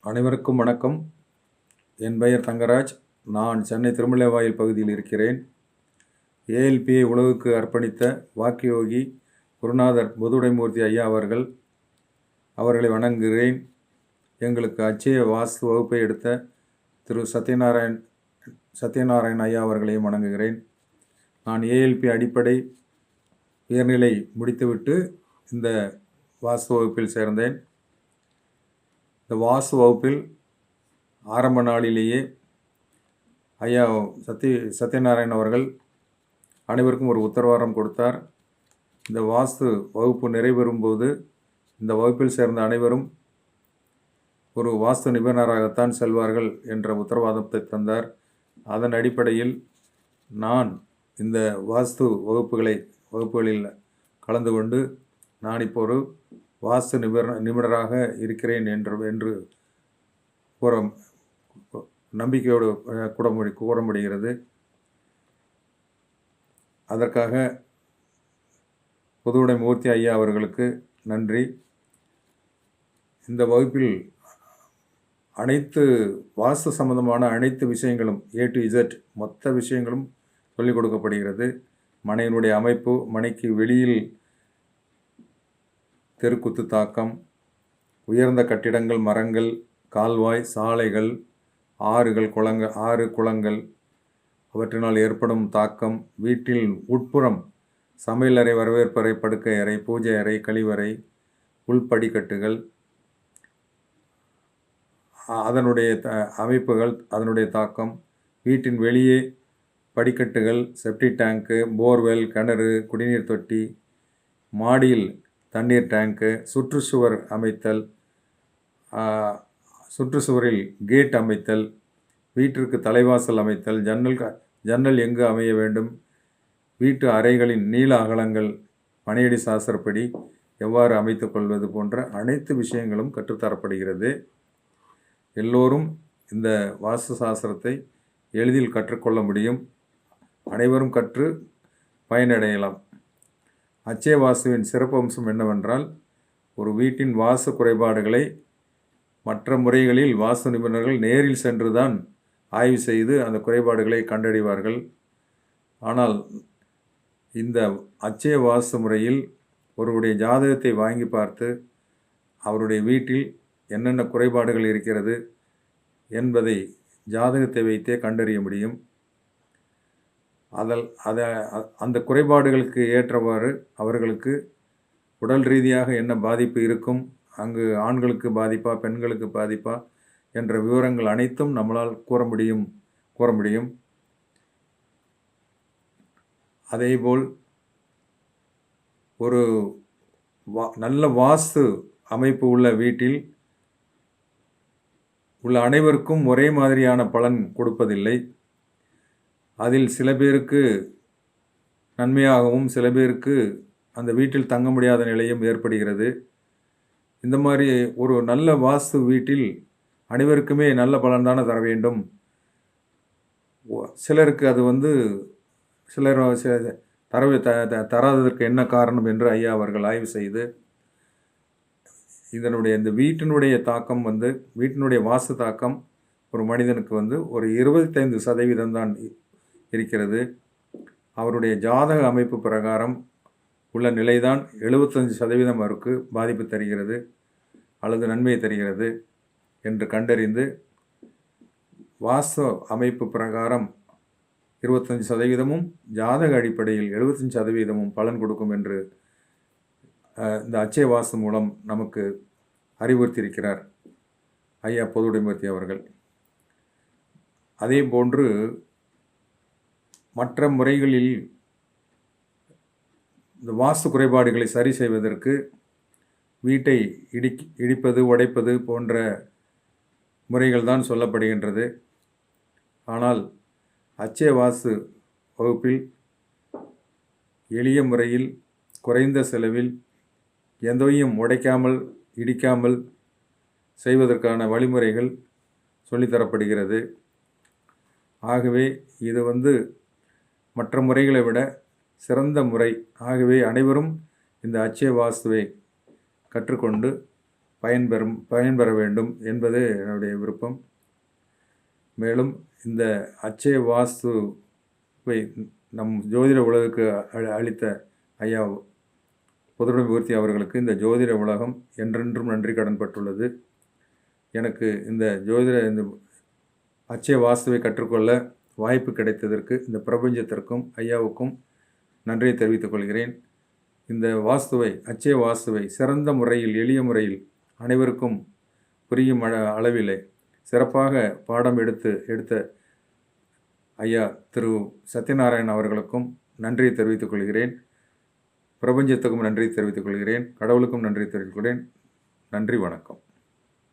அனைவருக்கும் வணக்கம். என் பெயர் தங்கராஜ். நான் சென்னை திருமலைவாயில் பகுதியில் இருக்கிறேன். ஏஎல்பியை உலகுக்கு அர்ப்பணித்த வாக்கியோகி குருநாதர் புதுடைமூர்த்தி ஐயா அவர்கள் அவர்களை வணங்குகிறேன். எங்களுக்கு அச்சய வாஸ்து வகுப்பை எடுத்த திரு சத்யநாராயண் சத்யநாராயண் ஐயா அவர்களையும் வணங்குகிறேன். நான் ஏஎல்பி அடிப்படை உயர்நிலை முடித்துவிட்டு இந்த வாஸ்து வகுப்பில் சேர்ந்தேன். இந்த வாஸ்து வகுப்பில் ஆரம்ப நாளிலேயே ஐயா சத்ய சத்யநாராயண் அவர்கள் அனைவருக்கும் ஒரு உத்தரவாதம் கொடுத்தார். இந்த வாஸ்து வகுப்பு நிறைவேறும்போது இந்த வகுப்பில் சேர்ந்த அனைவரும் ஒரு வாஸ்து நிபுணராகத்தான் செல்வார்கள் என்ற உத்தரவாதத்தை தந்தார். அதன் அடிப்படையில் நான் இந்த வாஸ்து வகுப்புகளை வகுப்புகளில் கலந்து கொண்டு நான் இப்போ ஒரு வாஸ்து நிபுண நிபுணராக இருக்கிறேன் என்று என்று கூற நம்பிக்கையோடு கூட முடி கூற முடிகிறது அதற்காக புதுவுடை மூர்த்தி ஐயா அவர்களுக்கு நன்றி. இந்த வகுப்பில் அனைத்து வாஸ்து சம்பந்தமான அனைத்து விஷயங்களும் ஏ டு இசட் மொத்த விஷயங்களும் சொல்லிக் கொடுக்கப்படுகிறது. மனையினுடைய அமைப்பு மனைக்கு வெளியில் தெருக்குத்து தாக்கம் உயர்ந்த கட்டிடங்கள் மரங்கள் கால்வாய் சாலைகள் ஆறுகள் குளங்கள் ஆறு குளங்கள் அவற்றினால் ஏற்படும் தாக்கம் வீட்டில் உட்புறம் சமையலறை வரவேற்பறை படுக்கை அறை பூஜை அறை கழிவறை உள்படிக்கட்டுகள் அதனுடைய த அமைப்புகள் அதனுடைய தாக்கம் வீட்டின் வெளியே படிக்கட்டுகள் செப்டி டேங்க்கு போர்வெல் கிணறு குடிநீர் தொட்டி மாடியில் தண்ணீர் டேங்க்கு சுற்றுச்சுவர் அமைத்தல் சுற்றுச்சுவரில் கேட் அமைத்தல் வீட்டிற்கு தலைவாசல் அமைத்தல் ஜன்னல் க- ஜன்னல் எங்கு அமைய வேண்டும் வீட்டு அறைகளின் நீள அகலங்கள் மனையடி சாஸ்திரப்படி எவ்வாறு அமைத்துக் கொள்வது போன்ற அனைத்து விஷயங்களும் கற்றுத்தரப்படுகிறது. எல்லோரும் இந்த வாஸ்து சாஸ்திரத்தை எளிதில் கற்றுக்கொள்ள முடியும். அனைவரும் கற்று பயனடையலாம். அச்சய வாசுவின் சிறப்பம்சம் என்னவென்றால் ஒரு வீட்டின் வாசு குறைபாடுகளை மற்ற முறைகளில் வாசு நிபுணர்கள் நேரில் சென்றுதான் ஆய்வு செய்து அந்த குறைபாடுகளை கண்டறிவார்கள். ஆனால் இந்த அச்சய வாசு முறையில் ஒருவருடைய ஜாதகத்தை வாங்கி பார்த்து அவருடைய வீட்டில் என்னென்ன குறைபாடுகள் இருக்கிறது என்பதை ஜாதகத்தை வைத்தே கண்டறிய முடியும். அதல் அதை அந்த குறைபாடுகளுக்கு ஏற்றவாறு அவர்களுக்கு உடல் ரீதியாக என்ன பாதிப்பு இருக்கும் அங்கு ஆண்களுக்கு பாதிப்பா பெண்களுக்கு பாதிப்பா என்ற விவரங்கள் அனைத்தும் நம்மளால் கூற முடியும் கூற முடியும். அதேபோல் ஒரு வா நல்ல வாஸ்து அமைப்பு உள்ள வீட்டில் உள்ள அனைவருக்கும் ஒரே மாதிரியான பலன் கொடுப்பதில்லை. அதில் சில பேருக்கு நன்மையாகவும் சில பேருக்கு அந்த வீட்டில் தங்க முடியாத நிலையும் ஏற்படுகிறது. இந்த மாதிரி ஒரு நல்ல வாஸ்து வீட்டில் அனைவருக்குமே நல்ல பலன்தானே தர வேண்டும். சிலருக்கு அது வந்து சிலர் ச- தரவு த த- தராததற்கு என்ன காரணம் என்று ஐயா அவர்கள் ஆய்வு செய்து இதனுடைய இந்த வீட்டினுடைய தாக்கம் வந்து வீட்டினுடைய வாஸ்து தாக்கம் ஒரு மனிதனுக்கு வந்து ஒரு இருபத்தைந்து சதவீதம் தான் இருக்கிறது. அவருடைய ஜாதக அமைப்பு பிரகாரம் உள்ள நிலைதான் எழுபத்தஞ்சு சதவீதம் அவருக்கு பாதிப்பு தருகிறது அல்லது நன்மையை தருகிறது என்று கண்டறிந்து வாஸ்து அமைப்பு பிரகாரம் இருபத்தஞ்சி சதவீதமும் ஜாதக அடிப்படையில் எழுபத்தஞ்சு சதவீதமும் பலன் கொடுக்கும் என்று இந்த அச்சய வாசு மூலம் நமக்கு அறிவுறுத்தியிருக்கிறார் ஐயா பொதுவுடைமூர்த்தி அவர்கள். அதே போன்று மற்ற முறைகளில் இந்த வாஸ்து குறைபாடுகளை சரி செய்வதற்கு வீட்டை இடி இடிப்பது உடைப்பது போன்ற முறைகள் தான் சொல்லப்படுகின்றது. ஆனால் அச்சய வாஸ்து வகுப்பில் எளிய முறையில் குறைந்த செலவில் எதையும் உடைக்காமல் இடிக்காமல் செய்வதற்கான வழிமுறைகள் சொல்லித்தரப்படுகிறது ஆகவே இது வந்து மற்ற முறைகளை விட சிறந்த முறை. ஆகவே அனைவரும் இந்த அச்சய வாஸ்துவை கற்றுக்கொண்டு பயன்பெறும் பயன்பெற வேண்டும் என்பது என்னுடைய விருப்பம். மேலும் இந்த அச்சய வாஸ்துவை நம் ஜோதிட உலகுக்கு அளித்த ஐயா புதுடமூர்த்தி அவர்களுக்கு இந்த ஜோதிட உலகம் என்றென்றும் நன்றி கடன்பட்டுள்ளது எனக்கு இந்த ஜோதிட இந்த அச்சய வாஸ்துவை கற்றுக்கொள்ள வாய்ப்பு கிடைத்ததற்கு இந்த பிரபஞ்சத்திற்கும் ஐயாவுக்கும் நன்றியை தெரிவித்துக் கொள்கிறேன். இந்த வாஸ்துவை அச்சய வாஸ்துவை சிறந்த முறையில் எளிய முறையில் அனைவருக்கும் புரியும் அள- அளவிலே சிறப்பாக பாடம் எடுத்து எடுத்த ஐயா திரு. சத்யநாராயண் அவர்களுக்கும் நன்றியை தெரிவித்துக் கொள்கிறேன். பிரபஞ்சத்துக்கும் நன்றி தெரிவித்துக் கொள்கிறேன். கடவுளுக்கும் நன்றி தெரிவித்துக் கொள்கிறேன். நன்றி வணக்கம்.